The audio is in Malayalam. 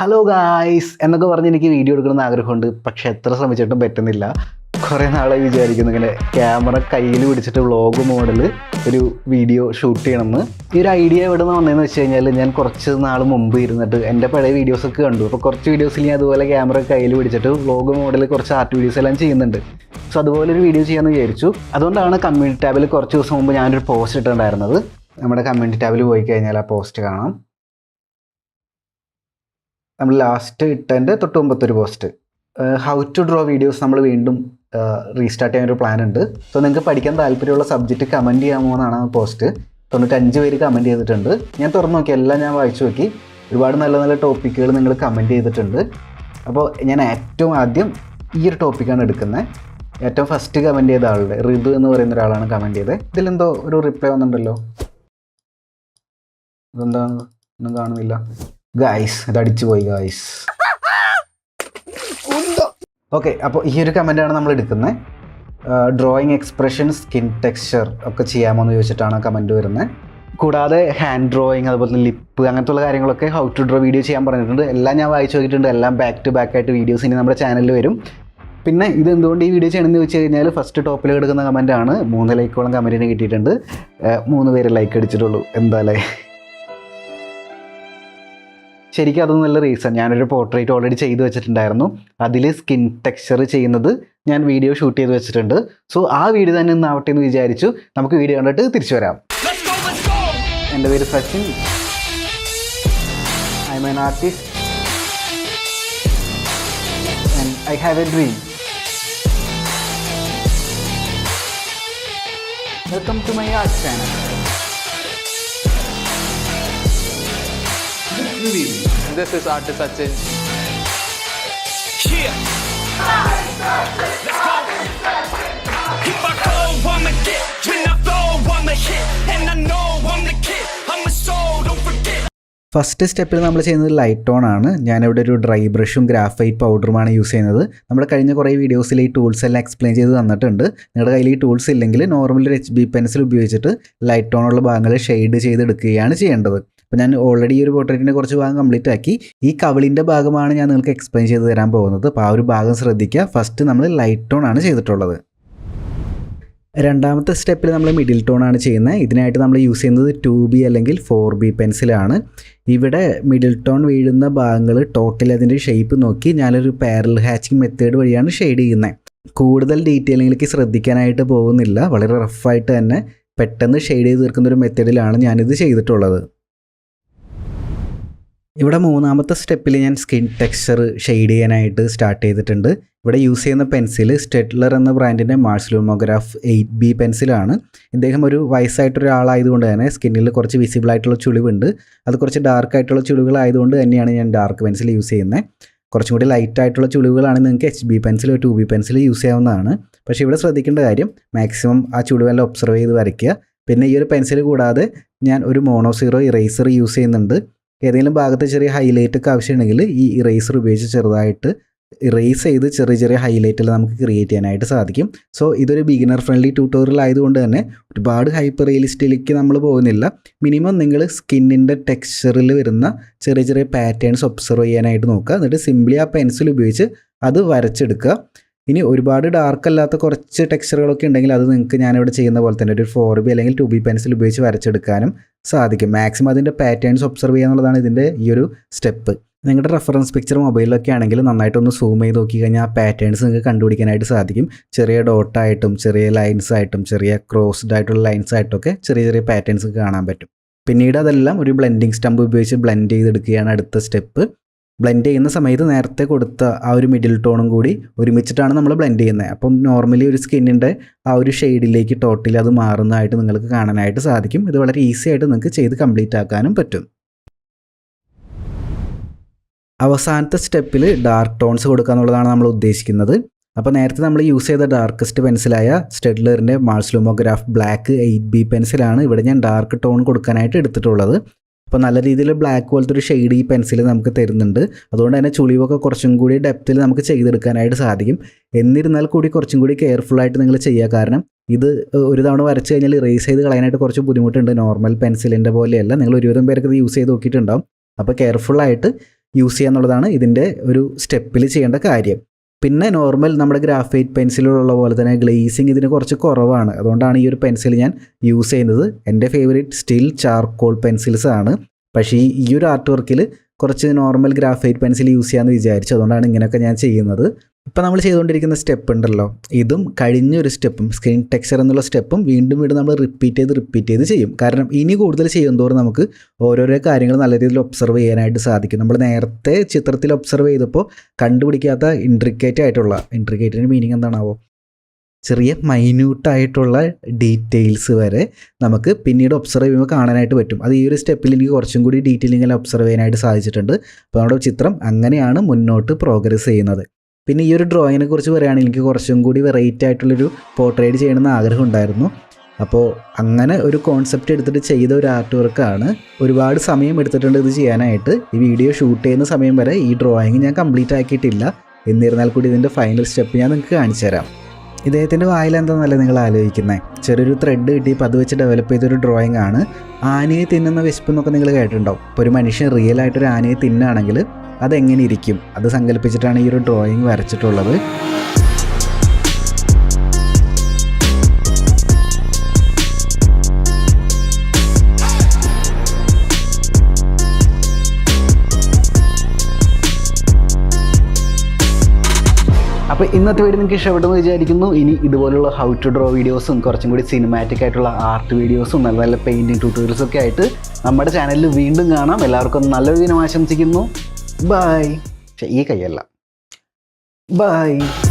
ഹലോ ഗായ്സ് എന്നൊക്കെ പറഞ്ഞ് എനിക്ക് വീഡിയോ എടുക്കണമെന്ന് ആഗ്രഹമുണ്ട്. പക്ഷെ എത്ര ശ്രമിച്ചിട്ടും പറ്റുന്നില്ല. കുറേ നാളെ വിചാരിക്കുന്നു ഇങ്ങനെ ക്യാമറ കയ്യിൽ പിടിച്ചിട്ട് വ്ളോഗ് മോഡൽ ഒരു വീഡിയോ ഷൂട്ട് ചെയ്യണമെന്ന്. ഈ ഒരു ഐഡിയ എവിടെ നിന്ന് വന്നതെന്ന് വെച്ച് കഴിഞ്ഞാൽ ഞാൻ കുറച്ച് നാൾ മുമ്പ് ഇരുന്നിട്ട് എന്റെ പഴയ വീഡിയോസൊക്കെ കണ്ടു. അപ്പോൾ കുറച്ച് വീഡിയോസിൽ ഞാൻ അതുപോലെ ക്യാമറ കയ്യിൽ പിടിച്ചിട്ട് വ്ളോഗ് മോഡൽ കുറച്ച് ആർട്ട് വീഡിയോസ് എല്ലാം ചെയ്യുന്നുണ്ട്. സോ അതുപോലെ ഒരു വീഡിയോ ചെയ്യാമെന്ന് വിചാരിച്ചു. അതുകൊണ്ടാണ് കമ്മ്യൂണിറ്റി ടാബിൽ കുറച്ച് ദിവസം മുമ്പ് ഞാനൊരു പോസ്റ്റ് ഇട്ടിട്ടുണ്ടായിരുന്നത്. നമ്മുടെ കമ്മ്യൂണിറ്റി ടാബിൽ പോയി കഴിഞ്ഞാൽ ആ പോസ്റ്റ് കാണാം. നമ്മൾ ലാസ്റ്റ് ഇട്ടതിന്റെ തൊട്ട് മുമ്പത്തൊരു post how to draw videos നമ്മൾ വീണ്ടും റീസ്റ്റാർട്ട് ചെയ്യാൻ ഒരു പ്ലാൻ ഉണ്ട്. സോ നിങ്ങൾക്ക് പഠിക്കാൻ താല്പര്യമുള്ള സബ്ജക്റ്റ് കമന്റ് ചെയ്യാമോ എന്നാണ് ആ പോസ്റ്റ് തൊണ്ണൂറ്റഞ്ച് പേര് കമന്റ് ചെയ്തിട്ടുണ്ട്. ഞാൻ തുറന്നു നോക്കി എല്ലാം ഞാൻ വായിച്ചു നോക്കി. ഒരുപാട് നല്ല നല്ല ടോപ്പിക്കുകൾ നിങ്ങൾ കമന്റ് ചെയ്തിട്ടുണ്ട്. അപ്പോൾ ഞാൻ ഏറ്റവും ആദ്യം ഈ ഒരു ടോപ്പിക്കാണ് എടുക്കുന്നത്. ഏറ്റവും ഫസ്റ്റ് കമന്റ് ചെയ്ത ആളുടെ ഋതു എന്ന് പറയുന്ന ഒരാളാണ് കമന്റ് ചെയ്തത് ഇതിലെന്തോ ഒരു റിപ്ലൈ വന്നിട്ടുണ്ടല്ലോ. ഇതെന്താണ് ഒന്നും കാണുന്നില്ല. ഗായ്സ് അത് അടിച്ചു പോയി ഗായ്സ് ഓക്കെ അപ്പോൾ ഈ ഒരു കമന്റാണ് നമ്മൾ എടുക്കുന്നത്. ഡ്രോയിങ് എക്സ്പ്രഷൻ സ്കിൻ ടെക്സ്ചർ ഒക്കെ ചെയ്യാമോ എന്ന് ചോദിച്ചിട്ടാണ് കമന്റ് വരുന്നത്. കൂടാതെ ഹാൻഡ് ഡ്രോയിങ് അതുപോലെ തന്നെ ലിപ്പ് അങ്ങനത്തുള്ള കാര്യങ്ങളൊക്കെ ഹൗ ടു ഡ്രോ വീഡിയോ ചെയ്യാൻ പറഞ്ഞിട്ടുണ്ട്. എല്ലാം ഞാൻ വായിച്ചു നോക്കിയിട്ടുണ്ട്. എല്ലാം ബാക്ക് ടു ബാക്ക് ആയിട്ട് വീഡിയോസ് ഇനി നമ്മുടെ ചാനലിൽ വരും. പിന്നെ ഇത് എന്തുകൊണ്ട് ഈ വീഡിയോ ചെയ്യണമെന്ന് വെച്ച് കഴിഞ്ഞാൽ ഫസ്റ്റ് ടോപ്പിൽ കിടക്കുന്ന കമന്റാണ് മൂന്ന് ലൈക്കോളം കമന്റിന് കിട്ടിയിട്ടുണ്ട്. മൂന്ന് പേര് ലൈക്ക് അടിച്ചിട്ടുള്ളൂ. എന്താ അല്ലേ? ശരിക്കും അതൊന്നും നല്ല റീസൺ ഞാനൊരു പോർട്രേറ്റ് ഓൾറെഡി ചെയ്തു വെച്ചിട്ടുണ്ടായിരുന്നു. അതിൽ സ്കിൻ ടെക്സ്ചർ ചെയ്യുന്നത് ഞാൻ വീഡിയോ ഷൂട്ട് ചെയ്ത് വെച്ചിട്ടുണ്ട്. സോ ആ വീഡിയോ തന്നെ ഇന്നാവട്ടെ എന്ന് വിചാരിച്ചു. നമുക്ക് വീഡിയോ കണ്ടിട്ട് തിരിച്ചു വരാം. എന്റെ പേര് Sachin. I am an artist and I have a dream welcome to my art channel This is artist Sachin. Yeah. Let's go. If I go, I'ma get. When I flow, I'ma hit. And I know I'm the kid. I'm a soul, don't forget. First സ്റ്റെപ്പിൽ നമ്മൾ ചെയ്യുന്നത് ലൈറ്റ് ടോൺ ആണ് ഞാനിവിടെ ഒരു ഡ്രൈ ബ്രഷും ഗ്രാഫൈറ്റ് പൗഡറുമാണ് യൂസ് ചെയ്യുന്നത് നമ്മുടെ കഴിഞ്ഞ കുറേ വീഡിയോസിൽ ഈ ടൂൾസ് എല്ലാം എക്സ്പ്ലെയിൻ ചെയ്ത് തന്നിട്ടുണ്ട് നിങ്ങളുടെ കയ്യിൽ ഈ ടൂൾസ് ഇല്ലെങ്കിൽ നോർമൽ ഒരു എച്ച് ബി പെൻസിൽ ഉപയോഗിച്ചിട്ട് ലൈറ്റ് ടോണുള്ള ഭാഗങ്ങൾ ഷെയ്ഡ് ചെയ്തെടുക്കുകയാണ് ചെയ്യേണ്ടത് അപ്പോൾ ഞാൻ ഓൾറെഡി ഈ ഒരു പോർട്രേറ്റിന്റെ കുറച്ച് ഭാഗം കംപ്ലീറ്റ് ആക്കി. ഈ കവിളിന്റെ ഭാഗമാണ് ഞാൻ നിങ്ങൾക്ക് എക്സ്പ്ലെയിൻ ചെയ്ത് തരാൻ പോകുന്നത്. അപ്പോൾ ആ ഒരു ഭാഗം ശ്രദ്ധിക്കുക. ഫസ്റ്റ് നമ്മൾ ലൈറ്റ് ടോൺ ആണ് ചെയ്തിട്ടുള്ളത്. രണ്ടാമത്തെ സ്റ്റെപ്പിൽ നമ്മൾ മിഡിൽ ടോൺ ആണ് ചെയ്യുന്നത്. ഇതിനായിട്ട് നമ്മൾ യൂസ് ചെയ്യുന്നത് ടു ബി അല്ലെങ്കിൽ ഫോർ ബി പെൻസിലാണ് ഇവിടെ മിഡിൽ ടോൺ വീഴുന്ന ഭാഗങ്ങൾ ടോട്ടൽ അതിന്റെ ഷേപ്പ് നോക്കി ഞാനൊരു പാരൽ ഹാച്ചിങ് മെത്തേഡ് വഴിയാണ് ഷെയ്ഡ് ചെയ്യുന്നത്. കൂടുതൽ ഡീറ്റെയിലിങ്ങിലേക്ക് ശ്രദ്ധിക്കാനായിട്ട് പോകുന്നില്ല. വളരെ റഫായിട്ട് തന്നെ പെട്ടെന്ന് ഷെയ്ഡ് ചെയ്ത് തീർക്കുന്ന ഒരു മെത്തേഡിലാണ് ഞാനിത് ചെയ്തിട്ടുള്ളത്. ഇവിടെ മൂന്നാമത്തെ സ്റ്റെപ്പിൽ ഞാൻ സ്കിൻ ടെക്സ്ചർ ഷെയ്ഡ് ചെയ്യാനായിട്ട് സ്റ്റാർട്ട് ചെയ്തിട്ടുണ്ട്. ഇവിടെ യൂസ് ചെയ്യുന്ന പെൻസിൽ സ്റ്റെഡ്ലർ എന്ന ബ്രാൻഡിന്റെ മാർസ്ലൂമോഗ്രാഫ് എയ്റ്റ് ബി പെൻസിലാണ് ഇദ്ദേഹം ഒരു വയസ്സായിട്ടൊരാളായതുകൊണ്ട് തന്നെ സ്കിന്നിൽ കുറച്ച് വിസിബിൾ ആയിട്ടുള്ള ചുളിവുണ്ട്. അത് കുറച്ച് ഡാർക്ക് ആയിട്ടുള്ള ചുളിവുകളായതുകൊണ്ട് തന്നെയാണ് ഞാൻ ഡാർക്ക് പെൻസിൽ യൂസ് ചെയ്യുന്നത് കുറച്ചും കൂടി ലൈറ്റ് ആയിട്ടുള്ള ചുളിവുകളാണ് നിങ്ങൾക്ക് H B pencil two B pencil use ചെയ്യാവുന്നതാണ്. പക്ഷേ ഇവിടെ ശ്രദ്ധിക്കേണ്ട കാര്യം മാക്സിമം ആ ചുളിവെല്ലാം ഒബ്സർവ് ചെയ്ത് വരയ്ക്കുക. പിന്നെ ഈ ഒരു പെൻസിൽ കൂടാതെ ഞാൻ ഒരു മോണോസീറോ ഇറേസർ യൂസ് ചെയ്യുന്നുണ്ട്. ഏതെങ്കിലും ഭാഗത്ത് ചെറിയ ഹൈലൈറ്റ് ഒക്കെ ആവശ്യമുണ്ടെങ്കിൽ ഈ ഇറേസർ ഉപയോഗിച്ച് ചെറുതായിട്ട് ഇറേസ് ചെയ്ത് ചെറിയ ചെറിയ ഹൈലൈറ്റുകൾ നമുക്ക് ക്രിയേറ്റ് ചെയ്യാനായിട്ട് സാധിക്കും. സോ ഇതൊരു ബിഗിനർ ഫ്രണ്ട്ലി ട്യൂട്ടോറിയൽ ആയതുകൊണ്ട് തന്നെ ഒരുപാട് ഹൈപ്പർ റിയലിസ്റ്റിലേക്ക് നമ്മൾ പോകുന്നില്ല. മിനിമം നിങ്ങൾ സ്കിന്നിന്റെ ടെക്സ്ചറിൽ വരുന്ന ചെറിയ ചെറിയ പാറ്റേൺസ് ഒബ്സർവ് ചെയ്യാനായിട്ട് നോക്കുക. എന്നിട്ട് സിംപ്ലി ആ പെൻസിൽ ഉപയോഗിച്ച് അത് വരച്ചെടുക്കുക. ഇനി ഒരുപാട് ഡാർക്ക് അല്ലാത്ത കുറച്ച് ടെക്സ്ചറുകളൊക്കെ ഉണ്ടെങ്കിൽ അത് നിങ്ങൾക്ക് ഞാനിവിടെ ചെയ്യുന്ന പോലെ തന്നെ ഒരു ഫോർ ബി അല്ലെങ്കിൽ ടു ബി പെൻസിൽ ഉപയോഗിച്ച് വരച്ചെടുക്കാനും സാധിക്കും. മാക്സിമം അതിന്റെ പാറ്റേൺസ് ഒബ്സർവ് ചെയ്യുക എന്നുള്ളതാണ് ഇതിന്റെ ഈ ഒരു സ്റ്റെപ്പ് നിങ്ങളുടെ റെഫറൻസ് പിക്ചർ മൊബൈലിലൊക്കെ ആണെങ്കിൽ നന്നായിട്ടൊന്ന് സൂം ചെയ്ത് നോക്കി കഴിഞ്ഞാൽ ആ പാറ്റേൺസ് നിങ്ങൾക്ക് കണ്ടുപിടിക്കാനായിട്ട് സാധിക്കും. ചെറിയ ഡോട്ടായിട്ടും ചെറിയ ലൈൻസ് ആയിട്ടും ചെറിയ ക്രോസ്ഡ് ആയിട്ടുള്ള ലൈൻസ് ആയിട്ടൊക്കെ ചെറിയ ചെറിയ പാറ്റേൺസ് കാണാൻ പറ്റും. പിന്നീട് അതെല്ലാം ഒരു ബ്ലെൻഡിങ് സ്റ്റമ്പ് ഉപയോഗിച്ച് ബ്ലെൻഡ് ചെയ്തെടുക്കുകയാണ് അടുത്ത സ്റ്റെപ്പ് ബ്ലെൻഡ് ചെയ്യുന്ന സമയത്ത് നേരത്തെ കൊടുത്ത ആ ഒരു മിഡിൽ ടോണും കൂടി ഒരുമിച്ചിട്ടാണ് നമ്മൾ ബ്ലെൻഡ് ചെയ്യുന്നത്. അപ്പം നോർമലി ഒരു സ്കിന്നിന്റെ ആ ഒരു ഷെയ്ഡിലേക്ക് ടോട്ടലി അത് മാറുന്നതായിട്ട് നിങ്ങൾക്ക് കാണാനായിട്ട് സാധിക്കും. ഇത് വളരെ ഈസി ആയിട്ട് നിങ്ങൾക്ക് ചെയ്ത് കംപ്ലീറ്റ് ആക്കാനും പറ്റും. അവസാനത്തെ സ്റ്റെപ്പിൽ ഡാർക്ക് ടോൺസ് കൊടുക്കുക എന്നുള്ളതാണ് നമ്മൾ ഉദ്ദേശിക്കുന്നത്. അപ്പോൾ നേരത്തെ നമ്മൾ യൂസ് ചെയ്ത ഡാർക്കസ്റ്റ് പെൻസിലായ സ്റ്റെഡ്ലറിന്റെ Mars Lumograph black eight B പെൻസിലാണ് ഇവിടെ ഞാൻ ഡാർക്ക് ടോൺ കൊടുക്കാനായിട്ട് എടുത്തിട്ടുള്ളത്. അപ്പോൾ നല്ല രീതിയിൽ ബ്ലാക്ക് പോലത്തെ ഒരു ഷെയ്ഡ് ഈ പെൻസിൽ നമുക്ക് തരുന്നുണ്ട്. അതുകൊണ്ട് തന്നെ ചുളിവൊക്കെ കുറച്ചും കൂടി ഡെപ്തിൽ നമുക്ക് ചെയ്തെടുക്കാനായിട്ട് സാധിക്കും. എന്നിരുന്നാൽ കൂടി കുറച്ചും കൂടി കെയർഫുൾ ആയിട്ട് നിങ്ങൾ ചെയ്യുക. കാരണം ഇത് ഒരു തവണ വരച്ച് കഴിഞ്ഞാൽ ഇറേസ് ചെയ്ത് കളയാനായിട്ട് കുറച്ച് ബുദ്ധിമുട്ടുണ്ട്. നോർമൽ പെൻസിലിന്റെ പോലെയല്ല. നിങ്ങൾ ഒരുവിധം പേർക്ക് ഇത് യൂസ് ചെയ്ത് നോക്കിയിട്ടുണ്ടാവും. അപ്പോൾ കെയർഫുള്ളായിട്ട് യൂസ് ചെയ്യുക എന്നുള്ളതാണ് ഇതിന്റെ ഒരു സ്റ്റെപ്പിൽ ചെയ്യേണ്ട കാര്യം. പിന്നെ നോർമൽ നമ്മുടെ ഗ്രാഫൈറ്റ് പെൻസിലുള്ള പോലെ തന്നെ ഗ്ലേസിങ് ഇതിന് കുറച്ച് കുറവാണ്. അതുകൊണ്ടാണ് ഈ ഒരു പെൻസിൽ ഞാൻ യൂസ് ചെയ്യുന്നത്. എന്റെ ഫേവറേറ്റ് സ്റ്റിൽ ചാർക്കോൾ പെൻസിൽസ് ആണ്. പക്ഷേ ഈ ഒരു ആർട്ട് വർക്കിൽ കുറച്ച് നോർമൽ ഗ്രാഫൈറ്റ് പെൻസിൽ യൂസ് ചെയ്യാമെന്ന് വിചാരിച്ചു. അതുകൊണ്ടാണ് ഇങ്ങനെയൊക്കെ ഞാൻ ചെയ്യുന്നത്. ഇപ്പം നമ്മൾ ചെയ്തുകൊണ്ടിരിക്കുന്ന സ്റ്റെപ്പ് ഉണ്ടല്ലോ. ഇതും കഴിഞ്ഞൊരു സ്റ്റെപ്പും സ്ക്രീൻ ടെക്സ്ചർ എന്നുള്ള സ്റ്റെപ്പും വീണ്ടും വീണ്ടും നമ്മൾ റിപ്പീറ്റ് ചെയ്ത് റിപ്പീറ്റ് ചെയ്ത് ചെയ്യും. കാരണം ഇനി കൂടുതൽ ചെയ്യുന്തോറും നമുക്ക് ഓരോരോ കാര്യങ്ങൾ നല്ല രീതിയിൽ ഒബ്സർവ് ചെയ്യാനായിട്ട് സാധിക്കും. നമ്മൾ നേരത്തെ ചിത്രത്തിൽ ഒബ്സർവ് ചെയ്തപ്പോൾ കണ്ടുപിടിക്കാത്ത ഇൻട്രിക്കേറ്റ് ആയിട്ടുള്ള ഇൻട്രിക്കേറ്റിന്റെ മീനിങ് എന്താണാവോ? ചെറിയ മൈന്യൂട്ടായിട്ടുള്ള ഡീറ്റെയിൽസ് വരെ നമുക്ക് പിന്നീട് ഒബ്സർവ് ചെയ്യുമ്പോൾ കാണാനായിട്ട് പറ്റും. അത് ഈ ഒരു സ്റ്റെപ്പിൽ എനിക്ക് കുറച്ചും കൂടി ഡീറ്റെയിലിങ്ങിൽ ഒബ്സർവ് ചെയ്യാനായിട്ട് സാധിച്ചിട്ടുണ്ട്. അപ്പോൾ നമ്മുടെ ചിത്രം അങ്ങനെയാണ് മുന്നോട്ട് പ്രോഗ്രസ് ചെയ്യുന്നത്. പിന്നെ ഈ ഒരു ഡ്രോയിങ്ങിനെ കുറിച്ച് പറയുകയാണെങ്കിൽ എനിക്ക് കുറച്ചും കൂടി വെറൈറ്റി ആയിട്ടുള്ളൊരു പോർട്രേറ്റ് ചെയ്യണമെന്ന് ആഗ്രഹം ഉണ്ടായിരുന്നു. അപ്പോൾ അങ്ങനെ ഒരു കോൺസെപ്റ്റ് എടുത്തിട്ട് ചെയ്ത ഒരു ആർട്ട് വർക്കാണ് ഒരുപാട് സമയം എടുത്തിട്ടുണ്ട് ഇത് ചെയ്യാനായിട്ട്. ഈ വീഡിയോ ഷൂട്ട് ചെയ്യുന്ന സമയം വരെ ഈ ഡ്രോയിങ് ഞാൻ കംപ്ലീറ്റ് ആക്കിയിട്ടില്ല. എന്നിരുന്നാൽ കൂടി ഇതിന്റെ ഫൈനൽ സ്റ്റെപ്പ് ഞാൻ നിങ്ങൾക്ക് കാണിച്ചു തരാം. ഇദ്ദേഹത്തിന്റെ വായിൽ എന്താണെന്നല്ലേ നിങ്ങൾ ആലോചിക്കുന്നത് ചെറിയൊരു ത്രെഡ് കിട്ടിയപ്പോൾ അത് വെച്ച് ഡെവലപ്പ് ചെയ്തൊരു ഡ്രോയിങ് ആണ് ആനയെ തിന്നുന്ന വിശപ്പ് എന്നൊക്കെ നിങ്ങൾ കേട്ടിട്ടുണ്ടാവും. ഇപ്പോൾ ഒരു മനുഷ്യൻ റിയൽ ആയിട്ടൊരു ആനയെ തിന്നുകയാണെങ്കിൽ അതെങ്ങനെ ഇരിക്കും? അത് സങ്കല്പിച്ചിട്ടാണ് ഈ ഒരു ഡ്രോയിങ് വരച്ചിട്ടുള്ളത്. അപ്പോൾ ഇന്നത്തെ വീഡിയോ നിങ്ങൾക്ക് ഇഷ്ടപ്പെട്ടെന്ന് വിചാരിക്കുന്നു. ഇനി ഇതുപോലുള്ള ഹൗ ടു ഡ്രോ വീഡിയോസും കുറച്ചും കൂടി സിനിമാറ്റിക് ആയിട്ടുള്ള ആർട്ട് വീഡിയോസും നല്ല നല്ല പെയിന്റിങ് ട്യൂട്ടോറിയൽസൊക്കെ ആയിട്ട് നമ്മുടെ ചാനലിൽ വീണ്ടും കാണാം. എല്ലാവർക്കും നല്ലൊരു ദിനം ആശംസിക്കുന്നു. Bye. Saya iya kaya lah. Bye.